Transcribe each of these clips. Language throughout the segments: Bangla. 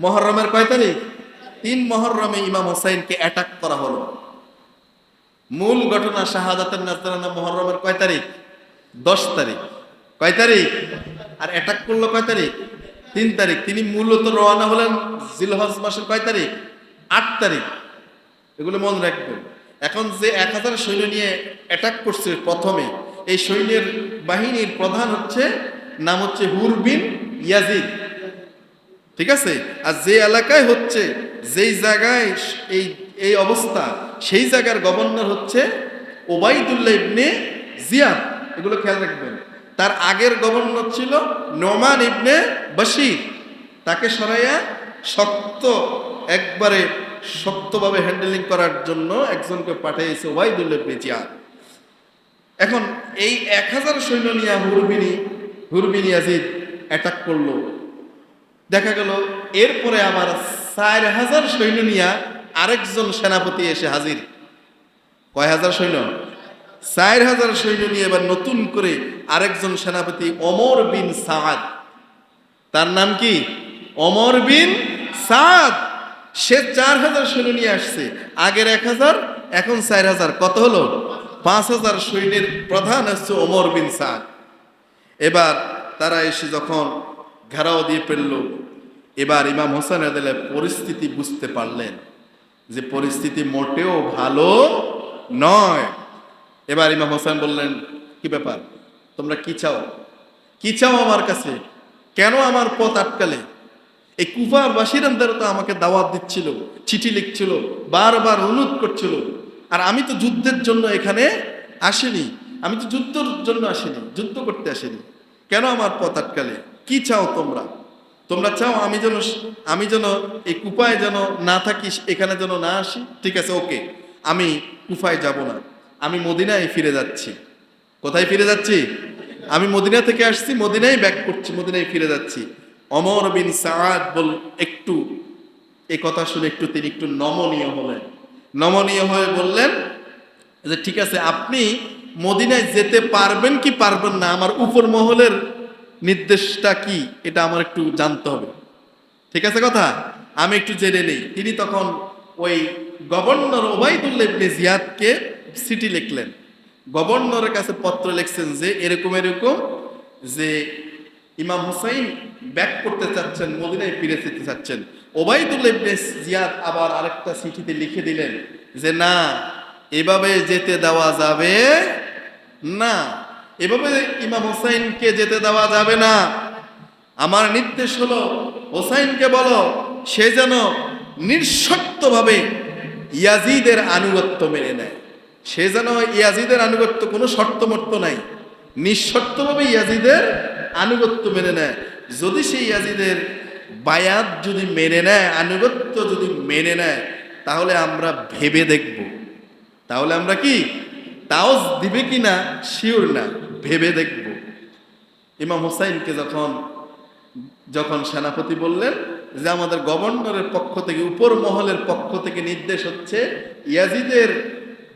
মহরমের কয় তারিখ? তিন মহরমে ইমাম হোসাইনকে অ্যাটাক করা হলো। মূল ঘটনা শাহাদাতের নাজরানা মহরমের কয় তারিখ? দশ তারিখ। কয় তারিখ? আর অ্যাটাক করল কয় তারিখ? তিন তারিখ। তিনি মূলত রওনা হলেন জিলহজ মাসের কয় তারিখ? আট তারিখ। এগুলো মনে রাখবেন। এখন যে এক হাজার সৈন্য নিয়ে অ্যাটাক করছে প্রথমে, এই সৈন্যের বাহিনীর প্রধান হচ্ছে, নাম হচ্ছে হুরবিন ইয়াজিদ। ঠিক আছে? আর যে এলাকায় হচ্ছে, যেই জায়গায় এই এই অবস্থা, সেই জায়গার গভর্নর হচ্ছে ওবাইদুল্লাহ ইবনে জিয়াদ। এগুলো খেয়াল রাখবেন। তার আগের গভর্নর ছিল নোমান ইবনে বশির। তাকে সরাইয়া শক্ত, একবারে শক্তভাবে হ্যান্ডেলিং করার জন্য একজনকে পাঠিয়েছে ওবাইদুল্লাহ ইবনে জিয়াদ। এখন এই এক হাজার সৈন্য নিয়ে হুরবিনী হুরবিনী আজিদ অ্যাটাক করল। দেখা গেল, এরপরে আবার চার হাজার সৈন্য নিয়ে আরেকজন সেনাপতি এসে হাজির। কয় হাজার সৈন্য? চার হাজার সৈন্য নিয়ে এবার নতুন করে আরেকজন সেনাপতি অমর বিন সাদ। তার নাম কি? অমর বিন সাদ। সে চার হাজার সৈন্য নিয়ে আসছে। আগের এক হাজার, এখন চার হাজার। কত হলো? পাঁচ হাজার সৈন্যের প্রধান হচ্ছে অমর বিন সাদ। এবার তারা এসে যখন ঘেরাও দিয়ে ফেলল। এবার ইমাম হোসেন আদালে পরিস্থিতি বুঝতে পারলেন যে পরিস্থিতি মোটেও ভালো নয়। এবার ইমাম হোসেন বললেন, কি ব্যাপার? তোমরা কি চাও? কি চাও আমার কাছে? কেন আমার পথ আটকালে? এই কুফার বাসিরামদার তো আমাকে দাওয়াত দিচ্ছিল, চিঠি লিখছিল, বারবার অনুরোধ করছিল। আর আমি তো যুদ্ধের জন্য এখানে আসিনি। আমি তো যুদ্ধের জন্য আসিনি, যুদ্ধ করতে আসিনি। কেন আমার পথ আটকালে? কি চাও তোমরা? তোমরা চাও আমি যেন আমি যেন এই কুপায় যেন না থাকি, এখানে যেন না আসি? ঠিক আছে, ওকে। আমি কুফায় যাব না। আমি মদিনায় ফিরে যাচ্ছি। কোথায় ফিরে যাচ্ছি? আমি মদিনা থেকে আসছি, মদিনায় ব্যাক করছি, মদিনায় ফিরে যাচ্ছি। অমর বিন সাদ বল, একটু এই কথা শুনে একটু তিনি একটু নমনীয় হলেন। নমনীয় হয়ে বললেন, যে ঠিক আছে, আপনি মদিনায় যেতে পারবেন কি পারবেন না? আমার উপর মহলের নির্দেশটা কি? এটা আমার একটু জানতে হবে। ঠিক আছে কথা? আমি একটু জেনে নেই। তিনি তখন ওই গভর্নর ওবায়দুল্লাহ জিয়াদকে চিঠি লিখলেন। গভর্নরের কাছে পত্র লিখছেন যে, এরকম এরকম যে ইমাম হুসাইন ব্যাক করতে চাচ্ছেন, মদিনায় ফিরে যেতে চাচ্ছেন। ওবায়দুল্লাহ জিয়াদ আবার আরেকটা চিঠিতে লিখে দিলেন যে, না, এভাবে যেতে দেওয়া যাবে না। এভাবে ইমাম হোসাইনকে যেতে দেওয়া যাবে না। আমার নির্দেশ হলো, হোসাইনকে বলো, সে যেন নিঃশর্তভাবে ইয়াজিদের আনুগত্য মেনে নেয়। সে যেন ইয়াজিদের আনুগত্য কোনো শর্তমর্ত নাই। নিঃশর্তভাবে ইয়াজিদের আনুগত্য মেনে নেয়। যদি সেই ইয়াজিদের বায়াত যদি মেনে নেয়, আনুগত্য যদি মেনে নেয়, তাহলে আমরা ভেবে দেখব। তাহলে আমরা কি তাও দিবে কি না শিওর না। ভেবে দেখব। ইমাম হোসাইনকে যখন যখন সেনাপতি বললেন যে আমাদের গভর্নরের পক্ষ থেকে, উপর মহলের পক্ষ থেকে নির্দেশ হচ্ছে, ইয়াজিদের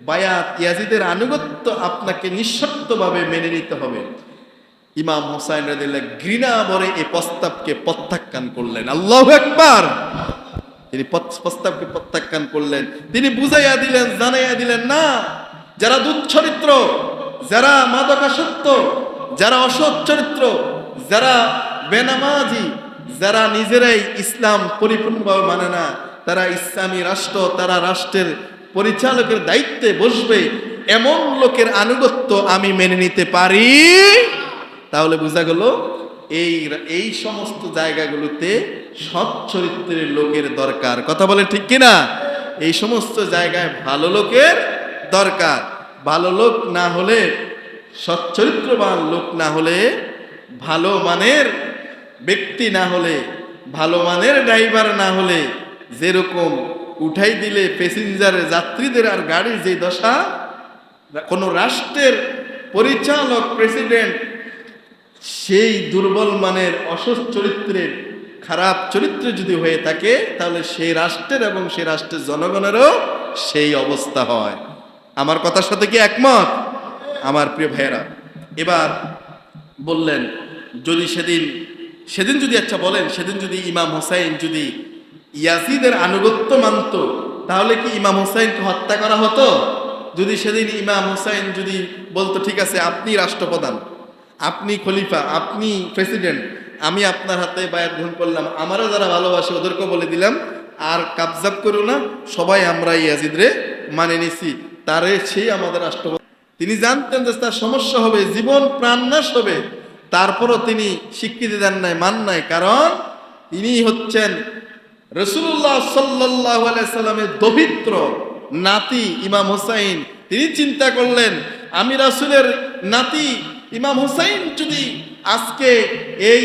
বায়াত, ইয়াজিদের আনুগত্য আপনাকে নিঃশর্তভাবে মেনে নিতে হবে। ইমাম হোসাইন রাদিল্লাহ ঘৃণা ভরে এই প্রস্তাবকে প্রত্যাখ্যান করলেন। আল্লাহ একবার তিনি প্রস্তাবকে প্রত্যাখ্যান করলেন। তিনি বুঝাইয়া দিলেন, জানাইয়া দিলেন, না, যারা দুচ্চরিত্র যারা মাদকাসক্ত, যারা অসৎ চরিত্র, যারা বেনামাজি, যারা নিজেরাই ইসলাম পরিপূর্ণভাবে মানে না, তারা ইসলামী রাষ্ট্র, তারা রাষ্ট্রের পরিচালকের দায়িত্বে বসবে, এমন লোকের আনুগত্য আমি মেনে নিতে পারি? তাহলে বোঝা গেল, এই এই সমস্ত জায়গাগুলোতে সৎ চরিত্রের লোকের দরকার। কথা বলে ঠিক কিনা? এই সমস্ত জায়গায় ভালো লোকের দরকার। ভালো লোক না হলে, সচ্চরিত্রবান লোক না হলে, ভালো মানের ব্যক্তি না হলে, ভালো মানের ড্রাইভার না হলে, যেরকম উঠাই দিলে প্যাসেঞ্জারের যাত্রীদের আর গাড়ির যে দশা, কোনো রাষ্ট্রের পরিচালক, প্রেসিডেন্ট, সেই দুর্বল মানের অসৎ চরিত্রের খারাপ চরিত্র যদি হয়ে থাকে, তাহলে সেই রাষ্ট্রের এবং সেই রাষ্ট্রের জনগণেরও সেই অবস্থা হয়। আমার কথার সাথে কি একমত? আমার প্রিয় ভাইয়েরা, এবার বললেন, যদি সেদিন সেদিন যদি আচ্ছা বলেন, সেদিন যদি ইমাম হোসাইন যদি ইয়াজিদের আনুগত্য মানত, তাহলে কি ইমাম হোসাইনকে হত্যা করা হতো? যদি সেদিন ইমাম হোসাইন যদি বলতো, ঠিক আছে, আপনি রাষ্ট্রপ্রধান, আপনি খলিফা, আপনি প্রেসিডেন্ট, আমি আপনার হাতে বায়াত গ্রহণ করলাম, আমারও যারা ভালোবাসে ওদেরকে বলে দিলাম, আর কাবজাব করো না, সবাই আমরা ইয়াজিদরে মানে নিছি। তারে সেই আমাদের রাষ্ট্রপতি তিনি জানতেন যে তার সমস্যা হবে, জীবন প্রাণ নাশ হবে। তারপরও তিনি স্বীকৃতি দেন নাই, মান নাই, কারণ তিনি হচ্ছেন রসুল্লাহ সাল্লাহ সাল্লামের দবিত্র নাতি ইমাম হুসাইন। তিনি চিন্তা করলেন, আমি রাসুলের নাতি ইমাম হুসাইন যদি আজকে এই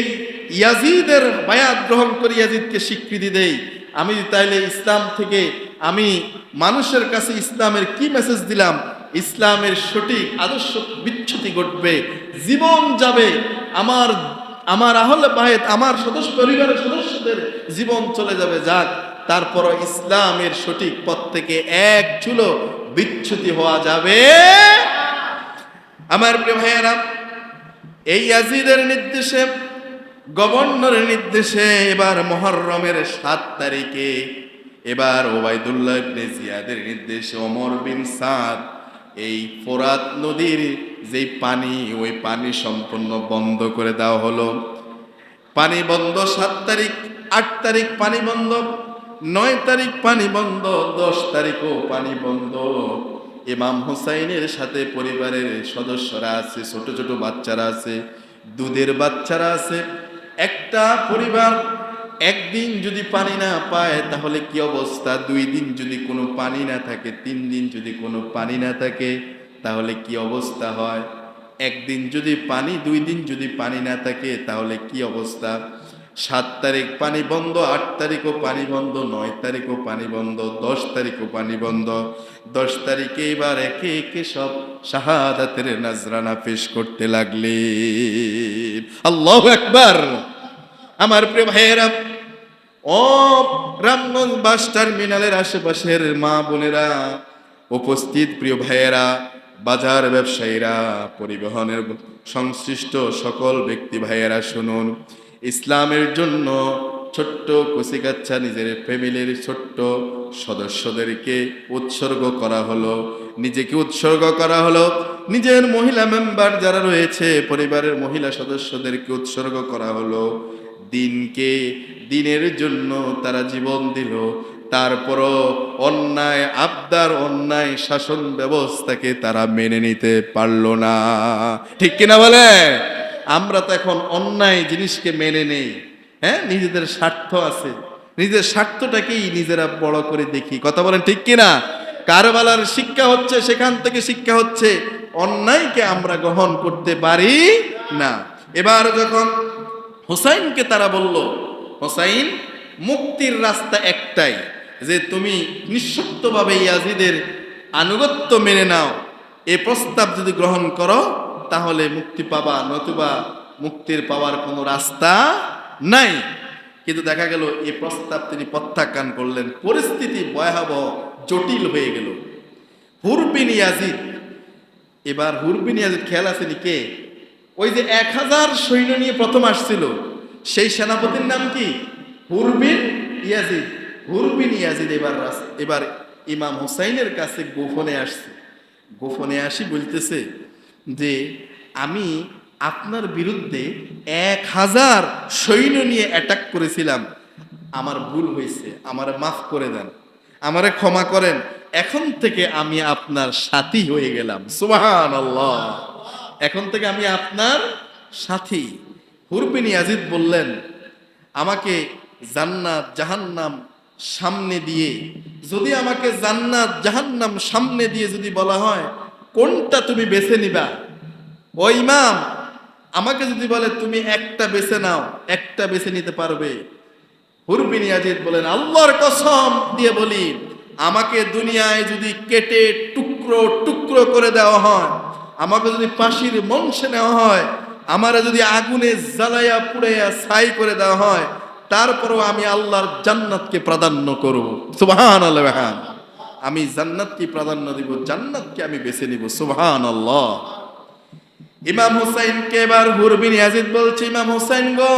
ইয়াজিদের বায়াত গ্রহণ করে, ইয়াজিদকে স্বীকৃতি দেই, আমি তাইলে ইসলাম থেকে আমি মানুষের কাছে ইসলামের কি মেসেজ দিলাম? ইসলামের সঠিক আদর্শ বিচ্ছুতি ঘটবে, জীবন যাবে। আমার আমার আহলে বাহেদ আমার সদস্য, পরিবারের সদস্যদের জীবন চলে যাবে, যাক। তারপর ইসলামের সঠিক পথ থেকে এক চুলো বিচ্ছুতি হওয়া যাবে। আমার প্রিয় ভাইয়েরা, এই আজিদের নির্দেশে, গভর্নরের নির্দেশে এবার মহররমের সাত তারিখে এবার ওবায়দুল্লাহ ইবনে জিয়াদের নির্দেশে ওমর বিন সাদ এই ফোরাত নদীর যেই পানি, ওই পানি সম্পূর্ণ বন্ধ করে দেওয়া হলো। পানি বন্ধ সাত তারিখ, আট তারিখ পানি বন্ধ, নয় তারিখ পানি বন্ধ, দশ তারিখও পানি বন্ধ। ইমাম হুসাইনের সাথে পরিবারের সদস্যরা আছে, ছোট ছোট বাচ্চারা আছে, দুধের বাচ্চারা আছে। একটা পরিবার একদিন যদি পানি না পায়, তাহলে কি অবস্থা? দুই দিন যদি কোনো পানি না থাকে, তিন দিন যদি কোনো পানি না থাকে, তাহলে কি অবস্থা হয়? একদিন যদি পানি, দুই দিন যদি পানি না থাকে, তাহলে কি অবস্থা? সাত তারিখ পানি বন্ধ, আট তারিখও পানি বন্ধ, নয় তারিখও পানি বন্ধ, দশ তারিখও পানি বন্ধ। দশ তারিখে এবার একে একে সব শাহাদাতের নাজরানা পেশ করতে লাগলে আল্লাহ একবার আমার প্রিয় ভাইয়েরা, ও রামগঞ্জ বাস টার্মিনালের আশেপাশের মা বোনেরা, উপস্থিত প্রিয় ভাইয়েরা, বাজার ব্যবসায়ীরা, পরিবহনের সংশ্লিষ্ট সকল ব্যক্তি ভাইয়েরা, শুনুন। ইসলামের জন্য ছোট্ট কচিকাচ্ছা নিজের ফ্যামিলির ছোট্ট সদস্যদেরকে উৎসর্গ করা হলো। নিজেকে উৎসর্গ করা হলো। নিজের মহিলা মেম্বার যারা রয়েছে, পরিবারের মহিলা সদস্যদেরকে উৎসর্গ করা হলো। দিনকে, দিনের জন্য তারা জীবন দিল। তারপরও অন্যায়, আবদার, অন্যায় শাসন ব্যবস্থাকে তারা মেনে নিতে পারল না। ঠিক কিনা বলে? আমরা তো এখন অন্যায় জিনিসকে মেনে নেই। হ্যাঁ? নিজেদের স্বার্থ আছে। নিজের স্বার্থটাকেই নিজেরা বড় করে দেখি। কথা বলেন ঠিক কিনা? কারবালার শিক্ষা হচ্ছে, সেখান থেকে শিক্ষা হচ্ছে, অন্যায়কে আমরা গ্রহণ করতে পারি না। এবার যখন হোসাইনকে তারা বলল, হোসাইন, মুক্তির রাস্তা একটাই, যে তুমি নিঃশব্দভাবে ইয়াজিদের আনুগত্য মেনে নাও। এ প্রস্তাব যদি গ্রহণ করো, তাহলে মুক্তি পাবা, নতুবা মুক্তির পাওয়ার কোনো রাস্তা নাই। কিন্তু দেখা গেল এই প্রস্তাব তিনি প্রত্যাখ্যান করলেন। পরিস্থিতি ভয়াবহ, জটিল হয়ে গেল। হুরবিন ইয়াজিদ, এবার হুরবিন ইয়াজিদ খেয়াল আসেনি কে? ওই যে এক হাজার সৈন্য নিয়ে প্রথম আসছিল। সেই সেনাপতির নাম কি? হুরবিন ইয়াজিদ। হুরবিন ইয়াজিদ এবার এবার ইমাম হুসাইনের কাছে গোপনে আসছে। গোপনে আসি বলতেছে যে, আমি আপনার বিরুদ্ধে এক হাজার সৈন্য নিয়ে অ্যাটাক করেছিলাম। আমার ভুল হয়েছে, আমার মাফ করে দেন, আমারে ক্ষমা করেন। এখন থেকে আমি আপনার সাথী হয়ে গেলাম। আল্লাহ এখন থেকে আমি আপনার সাথী। হুরবিনী আজিদ বললেন, আমাকে জান্নাত, জাহান্নাম সামনে দিয়ে, যদি আমাকে জান্নাত, জাহান্নাম সামনে দিয়ে যদি বলা হয়, কোনটা তুমি বেছে নিবা? ও ইমাম, আমাকে যদি বলে, তুমি একটা বেছে নাও, একটা বেছে নিতে পারবে। হুরবিন ইয়াজিদ বলেন আল্লাহর কসম দিয়ে বলি, আমাকে দুনিয়ায় যদি কেটে টুকরো টুকরো করে দেওয়া হয়, আমাকে যদি ফাঁসির মঞ্চে নেওয়া হয় আমারে যদি আগুনে জ্বালাইয়া পুড়াইয়া ছাই করে দেওয়া হয়, তারপরও আমি আল্লাহর জান্নাতকে প্রাধান্য করব। সুবহান আল্লাহ আমি জান্নাতকে প্রাধান্য দিব, জান্নাতকে আমি বেছে নিব সুবহান আল্লাহ ইমাম হুসাইনকে এবার হুরবিন ইয়াজিদ বলছে, ইমাম হুসাইন গো,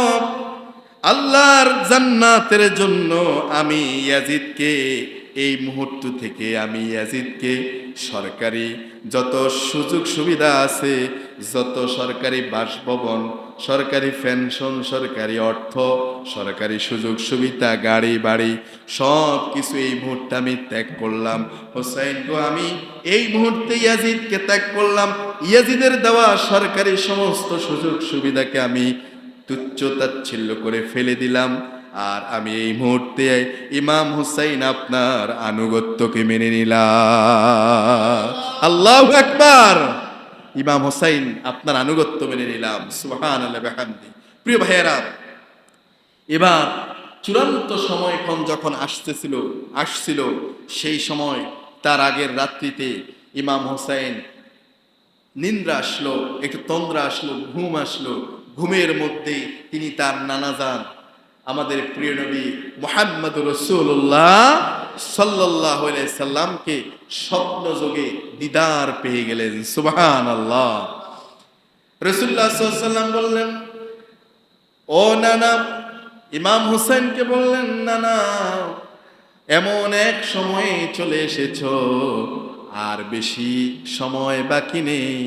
আল্লাহর জান্নাতের জন্য আমি ইয়াজিদকে এই মুহূর্ত থেকে আমি ইয়াজিদকে সরকারি যত সুযোগ সুবিধা আছে, যত সরকারি বাসভবন, সরকারি পেনশন, সরকারি অর্থ, সরকারি সুযোগ সুবিধা, গাড়ি, বাড়ি, সব কিছু এই মুহূর্তে আমি ত্যাগ করলাম। হোসাইন গো, আমি এই মুহূর্তে ইয়াজিদকে ত্যাগ করলাম। ইয়াজিদের দেওয়া সরকারি সমস্ত সুযোগ সুবিধাকে আমি তুচ্ছ তাচ্ছিল্য করে ফেলে দিলাম। আর আমি এই মুহূর্তে ইমাম হুসাইন আপনার আনুগত্যকে মেনে নিলাম। আল্লাহ একবার ইমাম হুসাইন আপনার আনুগত্য মেনে নিলাম। সুহান প্রিয় ভাইয়েরা, এবার চূড়ান্ত সময়ক্ষণ যখন আসতেছিল, আসছিল, সেই সময় তার আগের রাত্রিতে ইমাম হোসাইন নিন্দ্রা আসলো, একটু তন্দ্রা আসলো, ঘুম আসলো। ঘুমের মধ্যে তিনি তার নানা যান আমাদের প্রিয় নবী মোহাম্মদ রসুল্লাহ সাল্লাহ সাল্লামকে স্বপ্ন যোগে দিদার পেয়ে গেলেন। সুবহান আল্লাহ রসুল্লাহ বললেন, ও নানা, ইমাম হুসেনকে বললেন, নানা, এমন এক সময়ে চলে এসেছ, আর বেশি সময় বাকি নেই।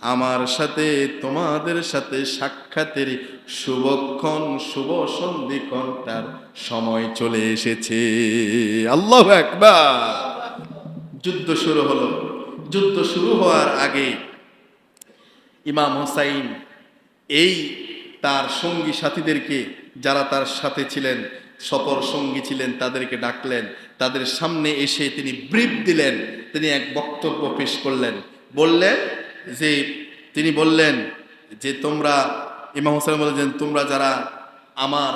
আমার সাথে, তোমাদের সাথে সাক্ষাতের শুভক্ষণ, শুভ সন্ধিক্ষণটার সময় চলে এসেছে। আল্লাহ একবার যুদ্ধ শুরু হলো। যুদ্ধ শুরু হওয়ার আগে ইমাম হোসাইন এই তার সঙ্গী সাথীদেরকে, যারা তার সাথে ছিলেন সপর সঙ্গী ছিলেন, তাদেরকে ডাকলেন। তাদের সামনে এসে তিনি ব্রিফ দিলেন। তিনি এক বক্তব্য পেশ করলেন। বললেন যে তিনি বললেন যে তোমরা, ইমাম হোসেন বলেছেন, তোমরা যারা আমার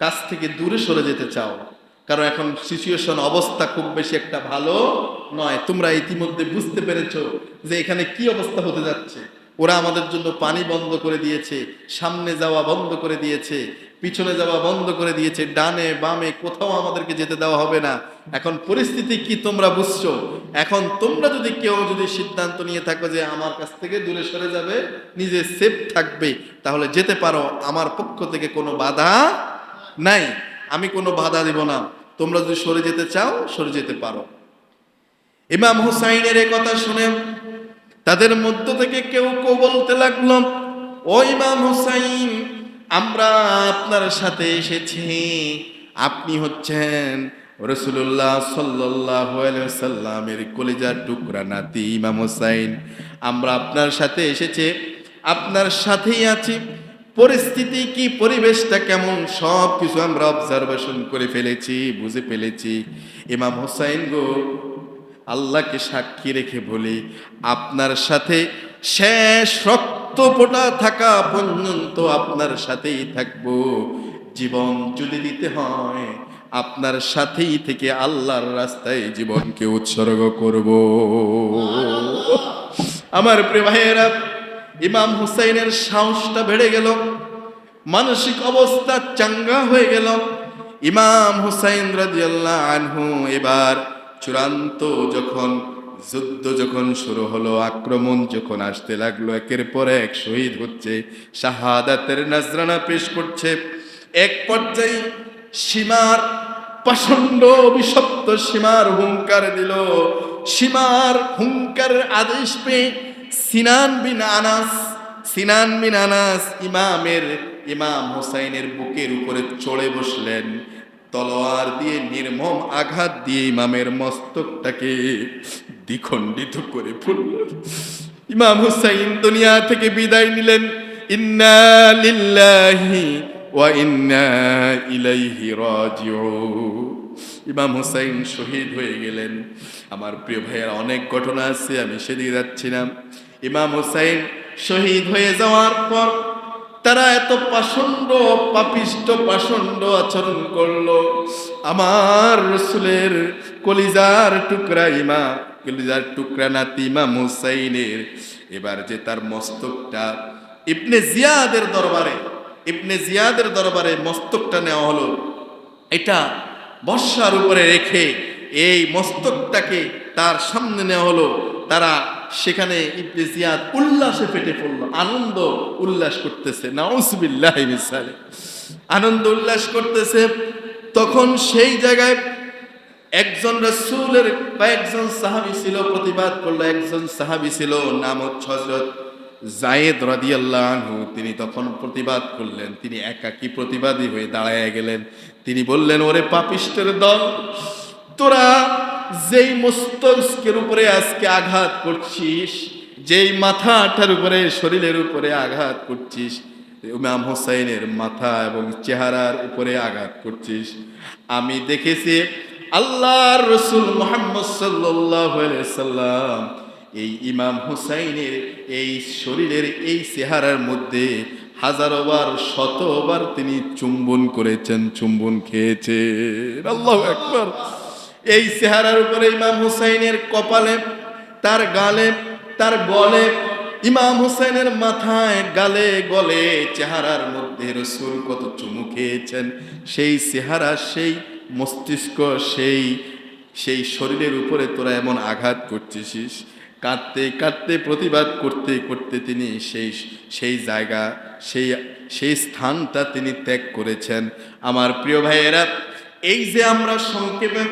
কাছ থেকে দূরে সরে যেতে চাও, কারণ এখন সিচুয়েশন অবস্থা খুব বেশি একটা ভালো নয়। তোমরা ইতিমধ্যে বুঝতে পেরেছ যে এখানে কি অবস্থা হতে যাচ্ছে। ওরা আমাদের জন্য পানি বন্ধ করে দিয়েছে, সামনে যাওয়া বন্ধ করে দিয়েছে। পিছনে যাওয়া বন্ধ করে দিয়েছে, ডানে বামে কোথাও আমাদেরকে যেতে দেওয়া হবে না। এখন পরিস্থিতি কি তোমরা বুঝছ? এখন তোমরা যদি কেউ যদি সিদ্ধান্ত নিয়ে থাকো যে আমার কাছ থেকে দূরে সরে যাবে, নিজে সেফ থাকবে, তাহলে যেতে পারো। আমার পক্ষ থেকে কোনো বাধা নাই। আমি কোনো বাধা দিব না। তোমরা যদি সরে যেতে চাও, সরে যেতে পারো। ইমাম হুসাইনের এ কথা শুনে তাদের মধ্য থেকে কেউ কেউ বলতে লাগল, ও ইমাম হুসাইন আমরা আপনার সাথে এসেছি। আপনি হচ্ছেন রসুল্লাহ সাল্লাহ সাল্লামের কলিজার টুকরা নাতি ইমাম হুসাইন। আমরা আপনার সাথে এসেছে, আপনার সাথেই আছি। পরিস্থিতি কি, পরিবেশটা কেমন সব কিছু আমরা অবজারভেশন করে ফেলেছি, বুঝে ফেলেছি। ইমাম হোসাইন গো, আল্লাহকে সাক্ষী রেখে বলি, আপনার সাথে শেষ রক্ত ফোটা থাকা পর্যন্ত আপনার সাথেই থাকব। জীবন যদি দিতে হয়, আপনার সাথেই থেকে আল্লাহর রাস্তায় জীবনকে উৎসর্গ করব। আমার প্রিয় ভাইয়েরা, ইমাম হুসাইনের সাহসটা বেড়ে গেল, মানসিক অবস্থা চাঙ্গা হয়ে গেল। ইমাম হুসাইন রাজিয়াল্লাহ আনহু এবার চূড়ান্ত যখন যুদ্ধ যখন শুরু হলো, আক্রমণ যখন আসতে লাগল, একের পর এক শহীদ হচ্ছে, শাহাদাতের নাজরানা পেশ করছে। এক পর্যায়ে সীমার পাষণ্ড অভিশপ্ত সীমার হুঙ্কার দিল। সীমার হুঙ্কারের আদেশ পেয়ে সিনান বিন আনাস, সিনান বিন আনাস ইমামের, ইমাম হোসাইনের বুকের উপরে চড়ে বসলেন। তলোয়ার দিয়ে নির্মম আঘাত দিয়ে ইমামের মস্তকটাকে দ্বিখণ্ডিত করে ফেললেন ইমাম হুসাইন দুনিয়া থেকে বিদায় নিলেন। ইন্না লিল্লাহি ওয়া ইন্না ইলাইহি রাজিউন। ইমাম হুসাইন শহীদ হয়ে গেলেন। আমার প্রিয় ভাইয়ের, অনেক ঘটনা আছে, আমি সেদিকে যাচ্ছি না। ইমাম হুসাইন শহীদ হয়ে যাওয়ার পর তারা এত পাষণ্ড, পাপিষ্ট, পাষণ্ড আচরণ করল। আমার রসুলের কলিজার টুকরা ইমা কলিজার টুকরা নাতি ইমাম হুসাইনের এবার যে তার মস্তকটা ইবনে জিয়াদের দরবারে, ইবনে জিয়াদের দরবারে মস্তকটা নেওয়া হলো, এটা বর্ষার উপরে রেখে এই মস্তকটাকে তার সামনে নেওয়া হলো। তারা সেখানে ইবনে জিয়াদ উল্লাসে ফেটে পড়ল, আনন্দ উল্লাস করতেছে, নাউজবিল্লাহ মিসালে আনন্দ উল্লাস করতেছে, তখন সেই জায়গায় একজন রসুলের কয়েকজন সাহাবি ছিল, প্রতিবাদ করল, একজন সাহাবি ছিল নাম হচ্ছে হজরত জায়েদ রাদিয়াল্লাহু তিনি তখন প্রতিবাদ করলেন, তিনি একাকী প্রতিবাদী হয়ে দাঁড়ায় গেলেন। তিনি বললেন, ওরে পাপিষ্টের দল, তোরা যেই মস্তকের উপরে আজকে আঘাত করছিস, যেই মাথা মাথাটার উপরে, শরীরের উপরে আঘাত করছিস, ইমাম হোসাইনের মাথা এবং চেহারার উপরে আঘাত করছিস, আমি দেখেছি আল্লাহর রসুল মোহাম্মদ সাল্লাম এই ইমাম হুসাইনের এই শরীরের এই চেহারার মধ্যে হাজারোবার, শতবার তিনি চুম্বন করেছেন, চুম্বন খেয়েছেন। আল্লাহ একবার এই চেহারার উপরে ইমাম হুসাইনের কপালে, তার গালে, তার গলে ইমাম হুসাইনের মাথায় গালে গলে চেহারার মধ্যে রসুল কত চুমু খেয়েছেন। সেই চেহারা, সেই মস্তিষ্ক সেই সেই শরীরের উপরে তোরা এমন আঘাত করতেছিস, কাঁদতে কাঁদতে, প্রতিবাদ করতে করতে তিনি সেই সেই জায়গা, সেই সেই স্থানটা তিনি ত্যাগ করেছেন। আমার প্রিয় ভাইয়েরা, এই যে আমরা সংক্ষেপে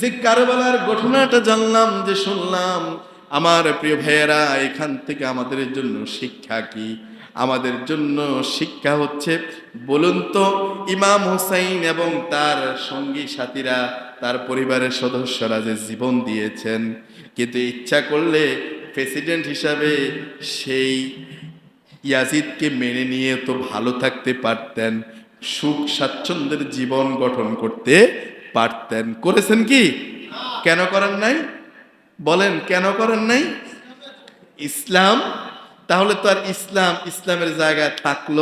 যে কারবালার ঘটনাটা জানলাম, যে শুনলাম, আমার প্রিয় ভাইয়েরা, এখান থেকে আমাদের জন্য শিক্ষা কি? আমাদের জন্য শিক্ষা হচ্ছে, বলুন তো, ইমাম হোসাইন এবং তার সঙ্গী সাথীরা, তার পরিবারের সদস্যরা যে জীবন দিয়েছেন, কিন্তু ইচ্ছা করলে প্রেসিডেন্ট হিসাবে সেই ইয়াজিদকে মেনে নিয়ে তো ভালো থাকতে পারতেন, সুখ স্বাচ্ছন্দ্যের জীবন গঠন করতে পারতেন। করেছেন কি? কেন করেন নাই? বলেন, কেন করেন নাই? ইসলাম তাহলে তো আর ইসলাম, ইসলামের জায়গায় থাকল,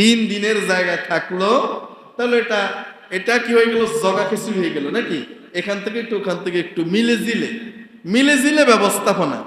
দিন দিনের জায়গায় থাকল, তাহলে এটা এটা কি হয়ে গেল? জগা কিছু হয়ে গেল নাকি? এখান থেকে একটু, ওখান থেকে একটু মিলে জিলে মিলে জিলে ব্যবস্থাপনা।